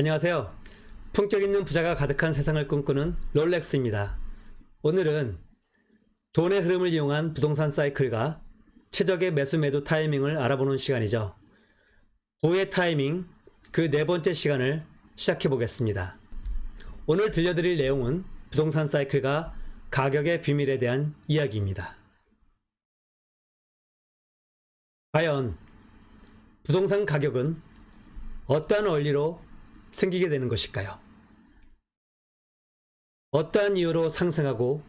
안녕하세요. 품격 있는 부자가 가득한 세상을 꿈꾸는 롤렉스입니다. 오늘은 돈의 흐름을 이용한 부동산 사이클과 최적의 매수 매도 타이밍을 알아보는 시간이죠. 부의 타이밍 그 네 번째 시간을 시작해 보겠습니다. 오늘 들려드릴 내용은 부동산 사이클과 가격의 비밀에 대한 이야기입니다. 과연 부동산 가격은 어떠한 원리로 생기게 되는 것일까요? 어떠한 이유로 상승하고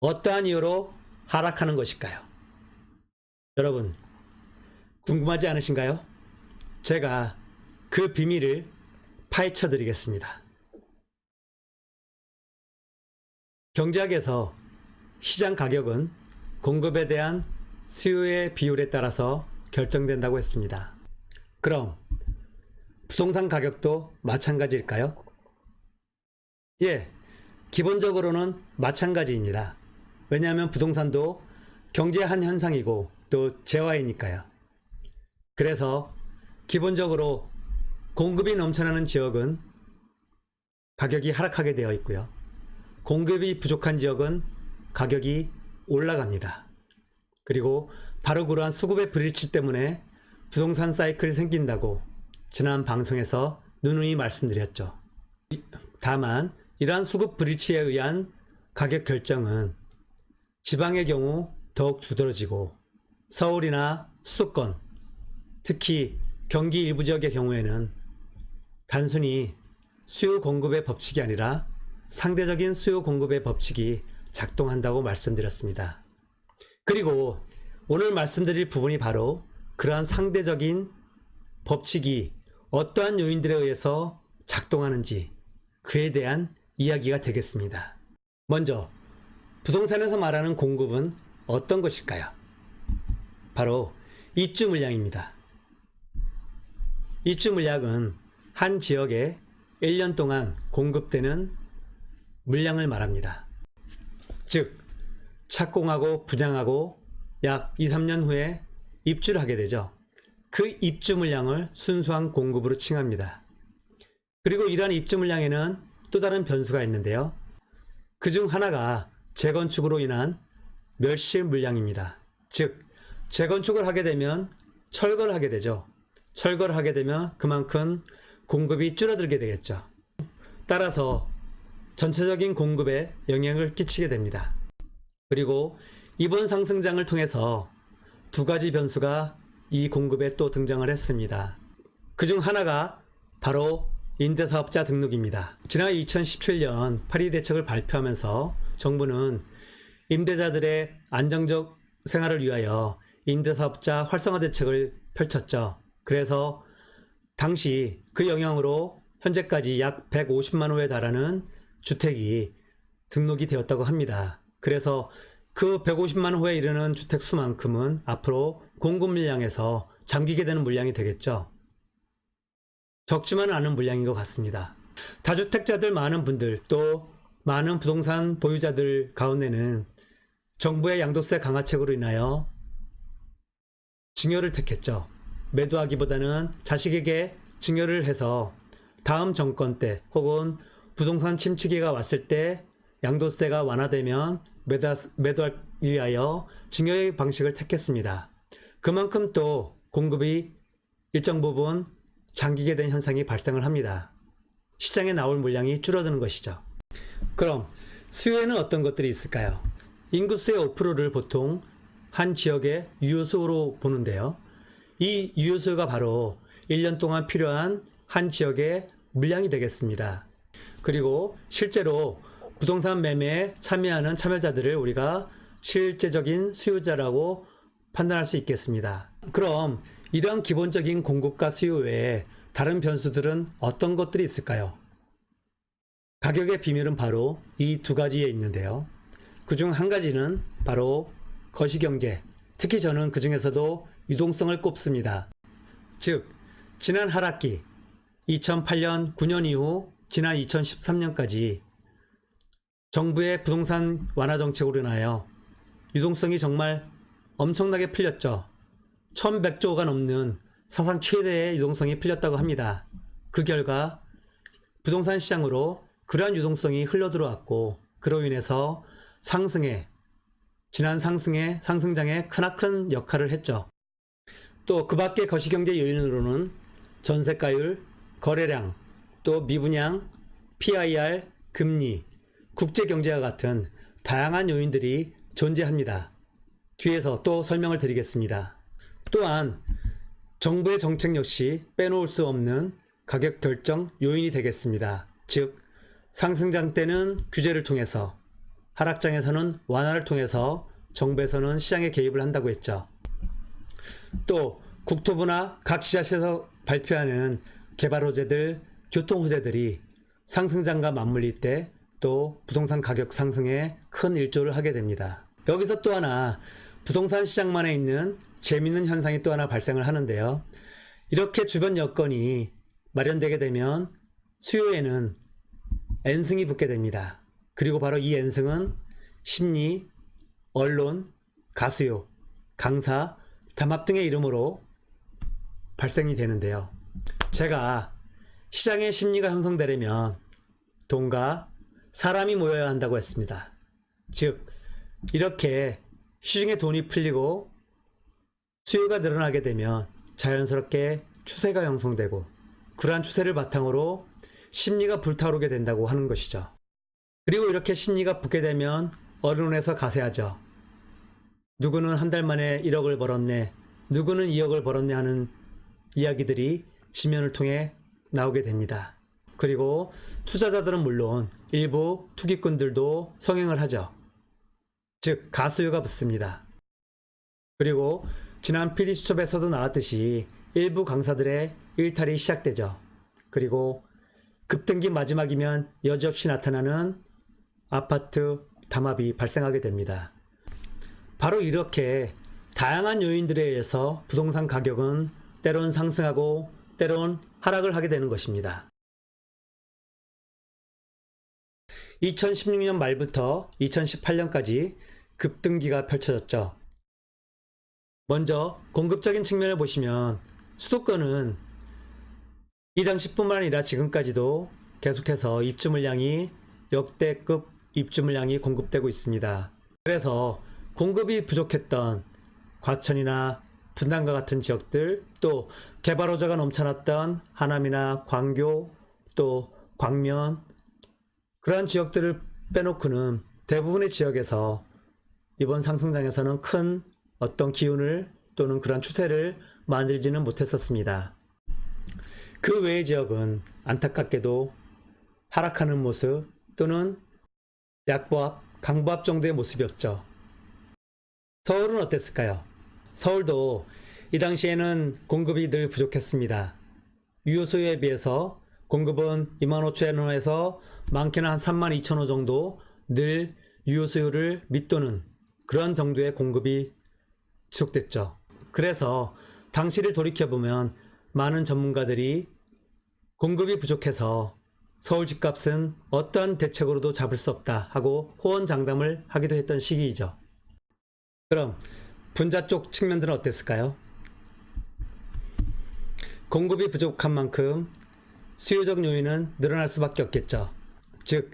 어떠한 이유로 하락하는 것일까요? 여러분, 궁금하지 않으신가요? 제가 그 비밀을 파헤쳐 드리겠습니다. 경제학에서 시장 가격은 공급에 대한 수요의 비율에 따라서 결정된다고 했습니다. 그럼 부동산 가격도 마찬가지일까요? 예, 기본적으로는 마찬가지입니다. 왜냐하면 부동산도 경제의 한 현상이고 또 재화이니까요. 그래서 기본적으로 공급이 넘쳐나는 지역은 가격이 하락하게 되어 있고요. 공급이 부족한 지역은 가격이 올라갑니다. 그리고 바로 그러한 수급의 불일치 때문에 부동산 사이클이 생긴다고 지난 방송에서 누누이 말씀드렸죠. 다만 이러한 수급 불일치에 의한 가격 결정은 지방의 경우 더욱 두드러지고 서울이나 수도권, 특히 경기 일부 지역의 경우에는 단순히 수요 공급의 법칙이 아니라 상대적인 수요 공급의 법칙이 작동한다고 말씀드렸습니다. 그리고 오늘 말씀드릴 부분이 바로 그러한 상대적인 법칙이 어떠한 요인들에 의해서 작동하는지 그에 대한 이야기가 되겠습니다. 먼저 부동산에서 말하는 공급은 어떤 것일까요? 바로 입주 물량입니다. 입주 물량은 한 지역에 1년 동안 공급되는 물량을 말합니다. 즉, 착공하고 부장하고 약 2, 3년 후에 입주를 하게 되죠. 그 입주 물량을 순수한 공급으로 칭합니다. 그리고 이러한 입주 물량에는 또 다른 변수가 있는데요. 그 중 하나가 재건축으로 인한 멸실 물량입니다. 즉, 재건축을 하게 되면 철거를 하게 되죠. 철거를 하게 되면 그만큼 공급이 줄어들게 되겠죠. 따라서 전체적인 공급에 영향을 끼치게 됩니다. 그리고 이번 상승장을 통해서 두 가지 변수가 이 공급에 또 등장을 했습니다. 그 중 하나가 바로 임대사업자 등록입니다. 지난 2017년 파리 대책을 발표하면서 정부는 임대자들의 안정적 생활을 위하여 임대사업자 활성화 대책을 펼쳤죠. 그래서 당시 그 영향으로 현재까지 약 150만 호에 달하는 주택이 등록이 되었다고 합니다. 그래서 그 150만 호에 이르는 주택 수만큼은 앞으로 공급 물량에서 잠기게 되는 물량이 되겠죠. 적지만 않은 물량인 것 같습니다. 다주택자들 많은 분들 또 많은 부동산 보유자들 가운데는 정부의 양도세 강화책으로 인하여 증여를 택했죠. 매도하기보다는 자식에게 증여를 해서 다음 정권 때 혹은 부동산 침체기가 왔을 때 양도세가 완화되면 매도, 매도하기 위하여 증여의 방식을 택했습니다. 그만큼 또 공급이 일정 부분 잠기게 된 현상이 발생을 합니다. 시장에 나올 물량이 줄어드는 것이죠. 그럼 수요에는 어떤 것들이 있을까요? 인구수의 5%를 보통 한 지역의 유효수로 보는데요. 이 유효수가 바로 1년 동안 필요한 한 지역의 물량이 되겠습니다. 그리고 실제로 부동산 매매에 참여하는 참여자들을 우리가 실제적인 수요자라고 판단할 수 있겠습니다. 그럼 이러한 기본적인 공급과 수요 외에 다른 변수들은 어떤 것들이 있을까요? 가격의 비밀은 바로 이 두 가지에 있는데요. 그 중 한 가지는 바로 거시경제, 특히 저는 그 중에서도 유동성을 꼽습니다. 즉, 지난 하락기 2008년 9년 이후 지난 2013년까지 정부의 부동산 완화 정책으로 인하여 유동성이 정말 엄청나게 풀렸죠. 1100조가 넘는 사상 최대의 유동성이 풀렸다고 합니다. 그 결과 부동산 시장으로 그러한 유동성이 흘러들어왔고 그로 인해서 상승에 지난 상승에 상승장에 크나큰 역할을 했죠. 또 그 밖에 거시경제 요인으로는 전세가율, 거래량, 또 미분양, PIR, 금리, 국제경제와 같은 다양한 요인들이 존재합니다. 뒤에서 또 설명을 드리겠습니다. 또한 정부의 정책 역시 빼놓을 수 없는 가격 결정 요인이 되겠습니다. 즉, 상승장 때는 규제를 통해서, 하락장에서는 완화를 통해서 정부에서는 시장에 개입을 한다고 했죠. 또 국토부나 각 지자체에서 발표하는 개발 호재들, 교통 호재들이 상승장과 맞물릴 때 또 부동산 가격 상승에 큰 일조를 하게 됩니다. 여기서 또 하나 부동산 시장만에 있는 재미있는 현상이 또 하나 발생을 하는데요. 이렇게 주변 여건이 마련되게 되면 수요에는 N승이 붙게 됩니다. 그리고 바로 이 N승은 심리, 언론, 가수요, 강사, 담합 등의 이름으로 발생이 되는데요. 제가 시장의 심리가 형성되려면 돈과 사람이 모여야 한다고 했습니다. 즉, 이렇게 시중에 돈이 풀리고 수요가 늘어나게 되면 자연스럽게 추세가 형성되고 그러한 추세를 바탕으로 심리가 불타오르게 된다고 하는 것이죠. 그리고 이렇게 심리가 붙게 되면 언론에서 가세하죠. 누구는 한 달 만에 1억을 벌었네, 누구는 2억을 벌었네 하는 이야기들이 지면을 통해 나오게 됩니다. 그리고 투자자들은 물론 일부 투기꾼들도 성행을 하죠. 즉, 가수요가 붙습니다. 그리고 지난 PD수첩에서도 나왔듯이 일부 강사들의 일탈이 시작되죠. 그리고 급등기 마지막이면 여지없이 나타나는 아파트 담합이 발생하게 됩니다. 바로 이렇게 다양한 요인들에 의해서 부동산 가격은 때론 상승하고 때론 하락을 하게 되는 것입니다. 2016년 말부터 2018년까지 급등기가 펼쳐졌죠. 먼저 공급적인 측면을 보시면 수도권은 이 당시뿐만 아니라 지금까지도 계속해서 입주 물량이 역대급 입주 물량이 공급되고 있습니다. 그래서 공급이 부족했던 과천이나 분당과 같은 지역들 또 개발 호재가 넘쳐났던 하남이나 광교 또 광면 그러한 지역들을 빼놓고는 대부분의 지역에서 이번 상승장에서는 큰 어떤 기운을 또는 그런 추세를 만들지는 못했었습니다. 그 외의 지역은 안타깝게도 하락하는 모습 또는 약보합, 강보합 정도의 모습이었죠. 서울은 어땠을까요? 서울도 이 당시에는 공급이 늘 부족했습니다. 유효수요에 비해서 공급은 2만 5천여 원에서 많게는 한 3만 2천 원 정도 늘 유효 수요를 밑도는 그런 정도의 공급이 지속됐죠. 그래서 당시를 돌이켜보면 많은 전문가들이 공급이 부족해서 서울 집값은 어떠한 대책으로도 잡을 수 없다 하고 호언장담을 하기도 했던 시기이죠. 그럼 분자 쪽 측면들은 어땠을까요? 공급이 부족한 만큼 수요적 요인은 늘어날 수밖에 없겠죠. 즉,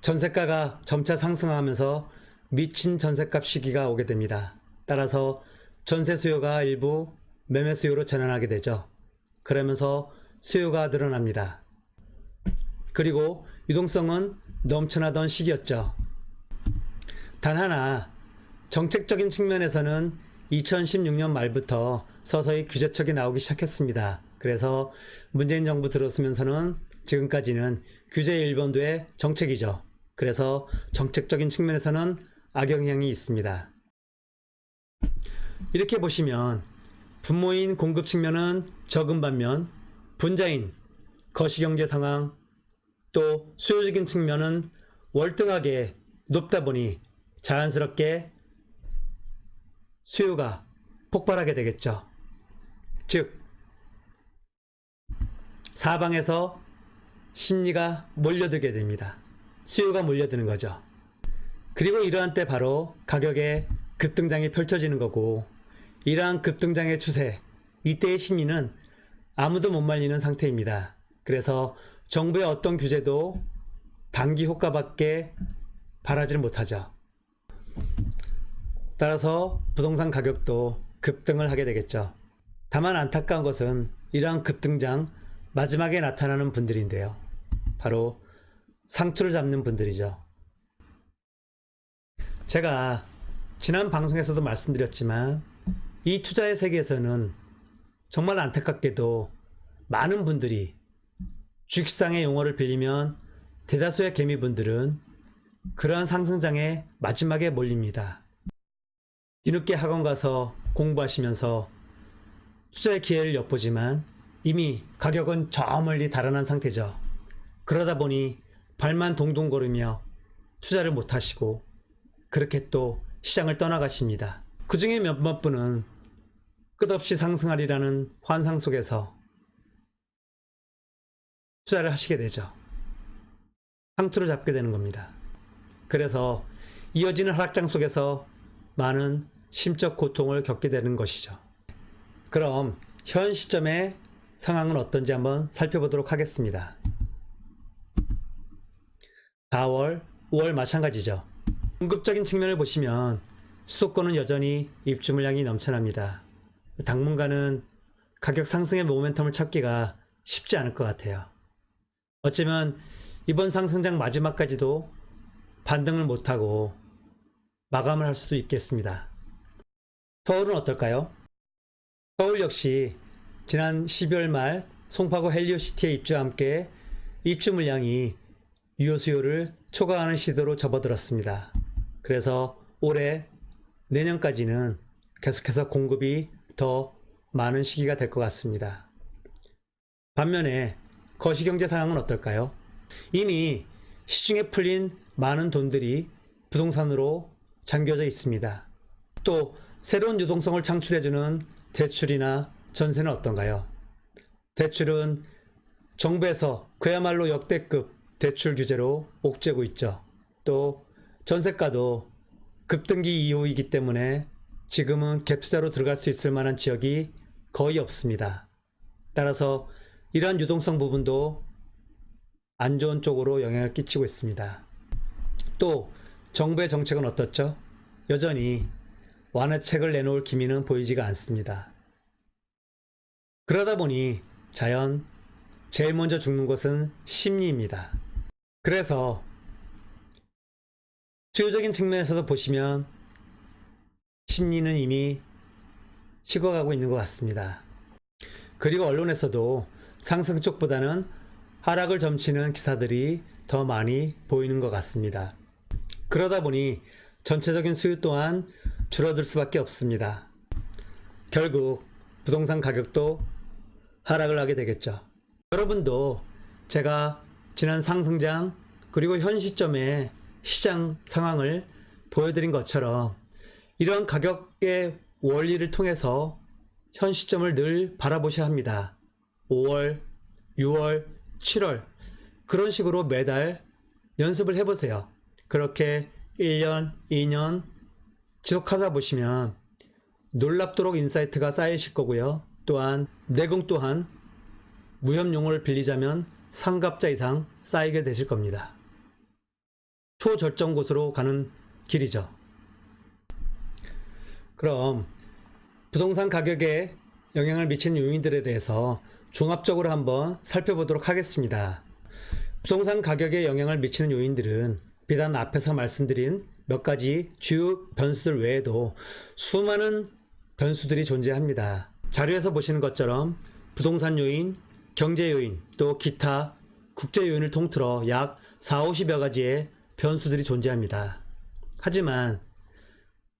전세가가 점차 상승하면서 미친 전세값 시기가 오게 됩니다. 따라서 전세 수요가 일부 매매 수요로 전환하게 되죠. 그러면서 수요가 늘어납니다. 그리고 유동성은 넘쳐나던 시기였죠. 단 하나, 정책적인 측면에서는 2016년 말부터 서서히 규제책이 나오기 시작했습니다. 그래서 문재인 정부 들어서면서는 지금까지는 규제 일본도의 정책이죠. 그래서 정책적인 측면에서는 악영향이 있습니다. 이렇게 보시면 분모인 공급 측면은 적은 반면 분자인 거시경제 상황 또 수요적인 측면은 월등하게 높다 보니 자연스럽게 수요가 폭발하게 되겠죠. 즉, 사방에서 심리가 몰려들게 됩니다. 수요가 몰려드는 거죠. 그리고 이러한 때 바로 가격의 급등장이 펼쳐지는 거고, 이러한 급등장의 추세, 이때의 심리는 아무도 못 말리는 상태입니다. 그래서 정부의 어떤 규제도 단기 효과밖에 바라지를 못하죠. 따라서 부동산 가격도 급등을 하게 되겠죠. 다만 안타까운 것은 이러한 급등장 마지막에 나타나는 분들인데요. 바로 상투를 잡는 분들이죠. 제가 지난 방송에서도 말씀드렸지만 이 투자의 세계에서는 정말 안타깝게도 많은 분들이 주식상의 용어를 빌리면 대다수의 개미분들은 그러한 상승장의 마지막에 몰립니다. 뒤늦게 학원 가서 공부하시면서 투자의 기회를 엿보지만 이미 가격은 저 멀리 달아난 상태죠. 그러다 보니 발만 동동 걸으며 투자를 못 하시고 그렇게 또 시장을 떠나가십니다. 그 중에 몇몇 분은 끝없이 상승하리라는 환상 속에서 투자를 하시게 되죠. 상투를 잡게 되는 겁니다. 그래서 이어지는 하락장 속에서 많은 심적 고통을 겪게 되는 것이죠. 그럼 현 시점의 상황은 어떤지 한번 살펴보도록 하겠습니다. 4월, 5월 마찬가지죠. 공급적인 측면을 보시면 수도권은 여전히 입주 물량이 넘쳐납니다. 당분간은 가격 상승의 모멘텀을 찾기가 쉽지 않을 것 같아요. 어쩌면 이번 상승장 마지막까지도 반등을 못하고 마감을 할 수도 있겠습니다. 서울은 어떨까요? 서울 역시 지난 12월 말 송파구 헬리오시티의 입주와 함께 입주 물량이 유효 수요를 초과하는 시도로 접어들었습니다. 그래서 올해 내년까지는 계속해서 공급이 더 많은 시기가 될 것 같습니다. 반면에 거시경제 상황은 어떨까요? 이미 시중에 풀린 많은 돈들이 부동산으로 잠겨져 있습니다. 또 새로운 유동성을 창출해주는 대출이나 전세는 어떤가요? 대출은 정부에서 그야말로 역대급 대출 규제로 옥죄고 있죠. 또 전세가도 급등기 이후이기 때문에 지금은 갭투자로 들어갈 수 있을 만한 지역이 거의 없습니다. 따라서 이러한 유동성 부분도 안 좋은 쪽으로 영향을 끼치고 있습니다. 또 정부의 정책은 어떻죠? 여전히 완화책을 내놓을 기미는 보이지가 않습니다. 그러다 보니 자연 제일 먼저 죽는 것은 심리입니다. 그래서 수요적인 측면에서도 보시면 심리는 이미 식어가고 있는 것 같습니다. 그리고 언론에서도 상승 쪽보다는 하락을 점치는 기사들이 더 많이 보이는 것 같습니다. 그러다 보니 전체적인 수요 또한 줄어들 수밖에 없습니다. 결국 부동산 가격도 하락을 하게 되겠죠. 여러분도 제가 지난 상승장 그리고 현 시점의 시장 상황을 보여드린 것처럼 이러한 가격의 원리를 통해서 현 시점을 늘 바라보셔야 합니다. 5월, 6월, 7월 그런 식으로 매달 연습을 해보세요. 그렇게 1년, 2년 지속하다 보시면 놀랍도록 인사이트가 쌓이실 거고요. 또한 내공 또한 무협 용어를 빌리자면 상갑자 이상 쌓이게 되실 겁니다. 초절정 곳으로 가는 길이죠. 그럼 부동산 가격에 영향을 미치는 요인들에 대해서 종합적으로 한번 살펴보도록 하겠습니다. 부동산 가격에 영향을 미치는 요인들은 비단 앞에서 말씀드린 몇 가지 주요 변수들 외에도 수많은 변수들이 존재합니다. 자료에서 보시는 것처럼 부동산 요인, 경제 요인, 또 기타 국제 요인을 통틀어 약 4, 50여 가지의 변수들이 존재합니다. 하지만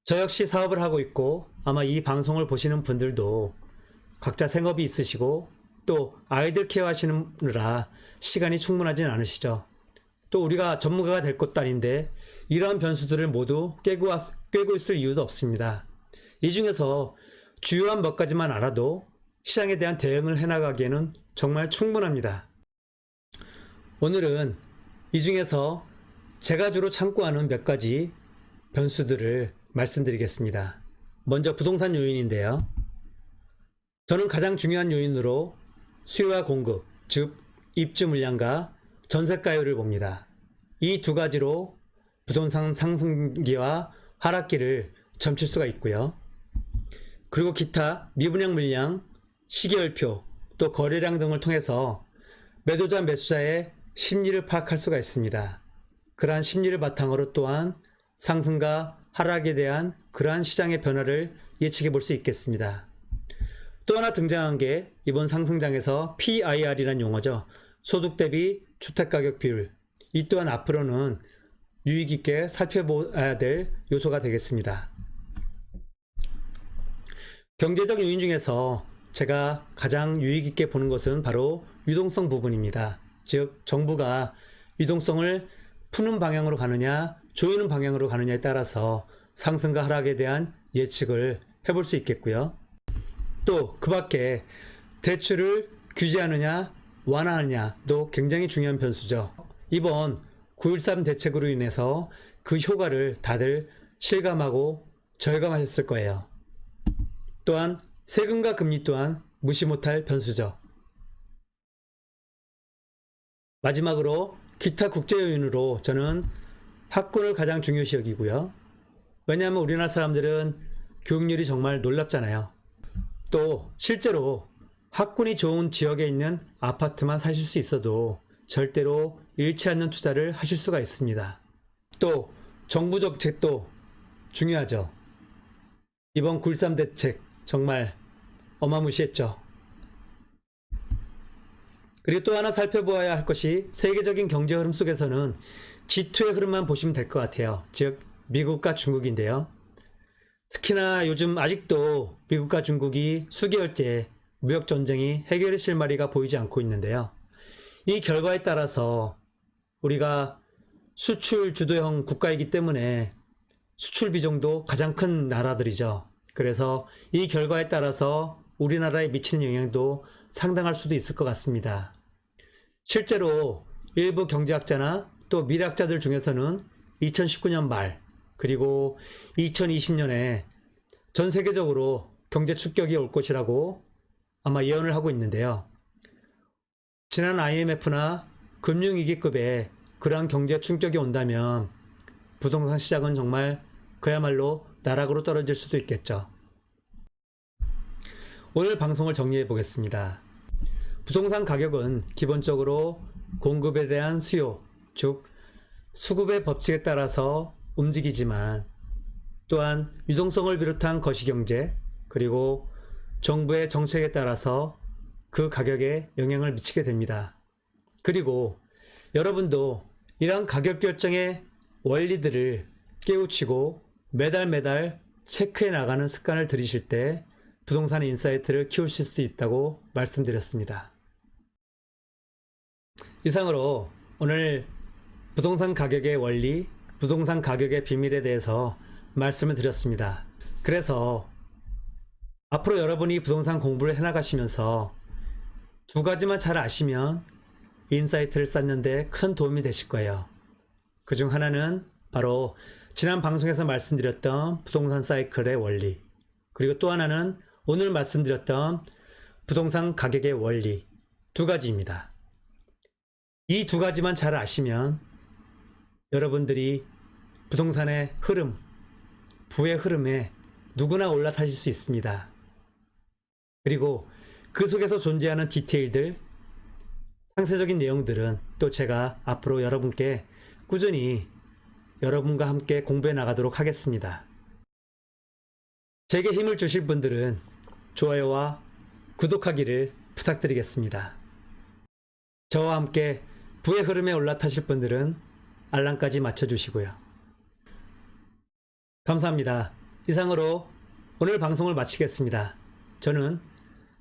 저 역시 사업을 하고 있고 아마 이 방송을 보시는 분들도 각자 생업이 있으시고 또 아이들 케어 하시느라 시간이 충분하진 않으시죠. 또 우리가 전문가가 될 것도 아닌데 이러한 변수들을 모두 왔, 꿰고 있을 이유도 없습니다. 이 중에서 주요한 몇 가지만 알아도 시장에 대한 대응을 해나가기에는 정말 충분합니다. 오늘은 이 중에서 제가 주로 참고하는 몇 가지 변수들을 말씀드리겠습니다. 먼저 부동산 요인인데요. 저는 가장 중요한 요인으로 수요와 공급, 즉 입주 물량과 전세가율을 봅니다. 이 두 가지로 부동산 상승기와 하락기를 점칠 수가 있고요. 그리고 기타 미분양 물량, 시계열표, 또 거래량 등을 통해서 매도자 매수자의 심리를 파악할 수가 있습니다. 그러한 심리를 바탕으로 또한 상승과 하락에 대한 그러한 시장의 변화를 예측해 볼 수 있겠습니다. 또 하나 등장한 게 이번 상승장에서 PIR이라는 용어죠. 소득 대비 주택가격 비율. 이 또한 앞으로는 유의 깊게 살펴봐야 될 요소가 되겠습니다. 경제적 요인 중에서 제가 가장 유의 깊게 보는 것은 바로 유동성 부분입니다. 즉, 정부가 유동성을 푸는 방향으로 가느냐, 조이는 방향으로 가느냐에 따라서 상승과 하락에 대한 예측을 해볼 수 있겠고요. 또 그 밖에 대출을 규제하느냐 완화하느냐도 굉장히 중요한 변수죠. 이번 9.13 대책으로 인해서 그 효과를 다들 실감하고 절감하셨을 거예요. 또한 세금과 금리 또한 무시 못할 변수죠. 마지막으로 기타 국제 요인으로 저는 학군을 가장 중요시 여기고요. 왜냐하면 우리나라 사람들은 교육률이 정말 놀랍잖아요. 또 실제로 학군이 좋은 지역에 있는 아파트만 사실 수 있어도 절대로 잃지 않는 투자를 하실 수가 있습니다. 또 정부 정책도 중요하죠. 이번 9.13 대책 정말 어마무시했죠. 그리고 또 하나 살펴보아야 할 것이 세계적인 경제 흐름 속에서는 G2의 흐름만 보시면 될 것 같아요. 즉 미국과 중국인데요. 특히나 요즘 아직도 미국과 중국이 수개월째 무역 전쟁이 해결의 실마리가 보이지 않고 있는데요. 이 결과에 따라서 우리가 수출 주도형 국가이기 때문에 수출 비중도 가장 큰 나라들이죠. 그래서 이 결과에 따라서 우리나라에 미치는 영향도 상당할 수도 있을 것 같습니다. 실제로 일부 경제학자나 또 미래학자들 중에서는 2019년 말 그리고 2020년에 전 세계적으로 경제 축격이 올 것이라고 아마 예언을 하고 있는데요. 지난 IMF나 금융위기급의 그러한 경제 충격이 온다면 부동산 시장은 정말 그야말로 나락으로 떨어질 수도 있겠죠. 오늘 방송을 정리해 보겠습니다. 부동산 가격은 기본적으로 공급에 대한 수요, 즉 수급의 법칙에 따라서 움직이지만 또한 유동성을 비롯한 거시경제 그리고 정부의 정책에 따라서 그 가격에 영향을 미치게 됩니다. 그리고 여러분도 이러한 가격 결정의 원리들을 깨우치고 매달 매달 체크해 나가는 습관을 들이실 때 부동산 인사이트를 키우실 수 있다고 말씀드렸습니다. 이상으로 오늘 부동산 가격의 원리, 부동산 가격의 비밀에 대해서 말씀을 드렸습니다. 그래서 앞으로 여러분이 부동산 공부를 해나가시면서 두 가지만 잘 아시면 인사이트를 쌓는데 큰 도움이 되실 거예요. 그 중 하나는 바로 지난 방송에서 말씀드렸던 부동산 사이클의 원리, 그리고 또 하나는 오늘 말씀드렸던 부동산 가격의 원리 두 가지입니다. 이 두 가지만 잘 아시면 여러분들이 부동산의 흐름, 부의 흐름에 누구나 올라타실 수 있습니다. 그리고 그 속에서 존재하는 디테일들, 상세적인 내용들은 또 제가 앞으로 여러분께 꾸준히 여러분과 함께 공부해 나가도록 하겠습니다. 제게 힘을 주실 분들은 좋아요와 구독하기를 부탁드리겠습니다. 저와 함께 부의 흐름에 올라타실 분들은 알람까지 맞춰주시고요. 감사합니다. 이상으로 오늘 방송을 마치겠습니다. 저는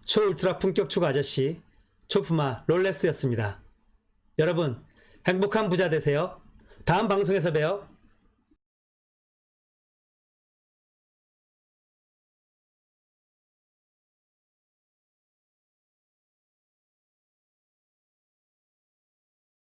초울트라 품격 추구 아저씨 초프마 롤렉스였습니다. 여러분 행복한 부자 되세요. 다음 방송에서 봬요.